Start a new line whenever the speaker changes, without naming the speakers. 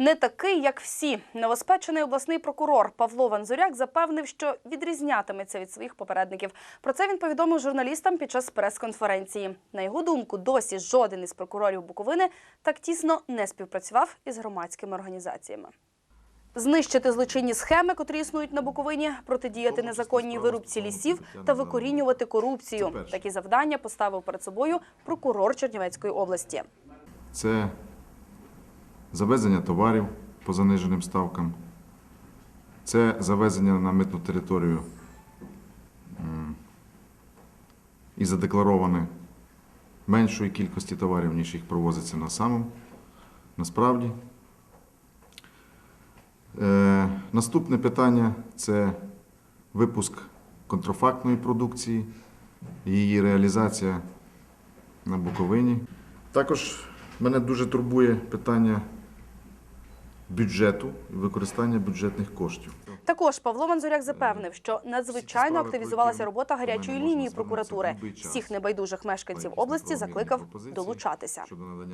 Не такий, як всі. Новоспечений обласний прокурор Павло Ванзуряк запевнив, що відрізнятиметься від своїх попередників. Про це він повідомив журналістам під час прес-конференції. На його думку, досі жоден із прокурорів Буковини так тісно не співпрацював із громадськими організаціями. Знищити злочинні схеми, котрі існують на Буковині, протидіяти незаконній вирубці лісів та викорінювати корупцію. Такі завдання поставив перед собою прокурор Чернівецької області.
Це завезення товарів по заниженим ставкам, це завезення на митну територію і задеклароване меншої кількості товарів, ніж їх провозиться на самому. Насправді. Е, наступне питання це випуск контрафактної продукції, її реалізація на Буковині. Також мене дуже турбує питання бюджету і використання бюджетних коштів.
Також Павло Манзуряк запевнив, що надзвичайно активізувалася робота гарячої лінії прокуратури. Всіх небайдужих мешканців області закликав долучатися.